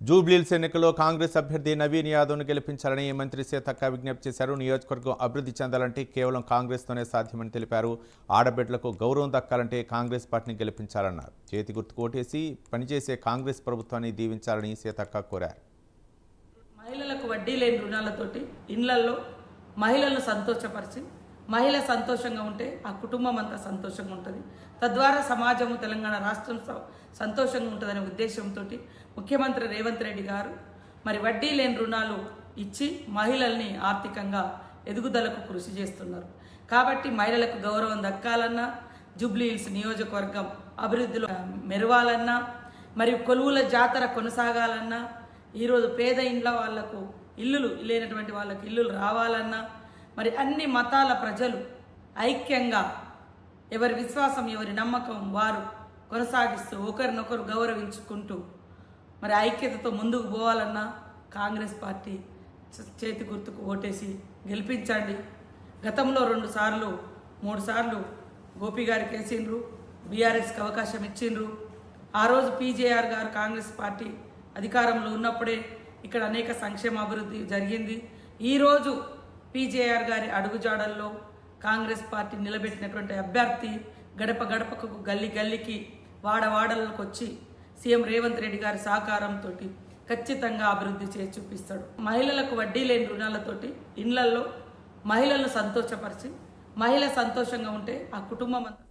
జూబ్లీల్స్ ఎన్నికల్లో కాంగ్రెస్ అభ్యర్థి నవీన్ యాదవ్ను గెలిపించాలని మంత్రి సీతక్క విజ్ఞప్తి చేశారు. నియోజకవర్గం అభివృద్ధి చెందాలంటే కేవలం కాంగ్రెస్తోనే సాధ్యమని తెలిపారు. ఆడబిడ్డలకు గౌరవం దక్కాలంటే కాంగ్రెస్ పార్టీని గెలిపించాలన్నారు. చేతి గుర్తు కోటేసి పనిచేసే కాంగ్రెస్ ప్రభుత్వాన్ని దీవించాలని సీతక్క కోరారు. మహిళలకు వడ్డీ లేని రుణాలతోటి ఇండ్లల్లో మహిళలను సంతోషపరిచి మహిళ సంతోషంగా ఉంటే ఆ కుటుంబం అంతా సంతోషంగా ఉంటుంది. తద్వారా సమాజము తెలంగాణ రాష్ట్రం స- సంతోషంగా ఉంటుందనే ఉద్దేశంతో ముఖ్యమంత్రి రేవంత్ రెడ్డి గారు మరి వడ్డీ లేని రుణాలు ఇచ్చి మహిళల్ని ఆర్థికంగా ఎదుగుదలకు కృషి చేస్తున్నారు. కాబట్టి మహిళలకు గౌరవం దక్కాలన్నా జూబ్లీ హిల్స్ నియోజకవర్గం అభివృద్ధిలో మెరవాలన్నా మరియు కొలువుల జాతర కొనసాగాలన్నా ఈరోజు పేద ఇండ్ల వాళ్ళకు ఇల్లులు లేనటువంటి వాళ్ళకి ఇల్లులు రావాలన్నా మరి అన్ని మతాల ప్రజలు ఐక్యంగా ఎవరి విశ్వాసం ఎవరి నమ్మకం వారు కొనసాగిస్తూ ఒకరినొకరు గౌరవించుకుంటూ మరి ఐక్యతతో ముందుకు పోవాలన్నా కాంగ్రెస్ పార్టీ చేతి గుర్తుకు ఓటేసి గెలిపించండి. గతంలో రెండు సార్లు మూడు సార్లు గోపి గారికి వేసిండ్రు బీఆర్ఎస్కి అవకాశం ఇచ్చిండ్రు. ఆ రోజు పీజేఆర్ గారు కాంగ్రెస్ పార్టీ అధికారంలో ఉన్నప్పుడే ఇక్కడ అనేక సంక్షేమ అభివృద్ధి జరిగింది ఈరోజు పీజేఆర్ గారి అడుగుజాడల్లో కాంగ్రెస్ పార్టీ నిలబెట్టినటువంటి అభ్యర్థి గడప గడపకు గల్లి గల్లికి వాడవాడలకు వచ్చి సీఎం రేవంత్ రెడ్డి గారి సహకారంతో ఖచ్చితంగా అభివృద్ధి చేసి చూపిస్తాడు. మహిళలకు వడ్డీ లేని రుణాలతోటి ఇండ్లల్లో మహిళలను సంతోషపరిచి మహిళ సంతోషంగా ఉంటే ఆ కుటుంబం అంతా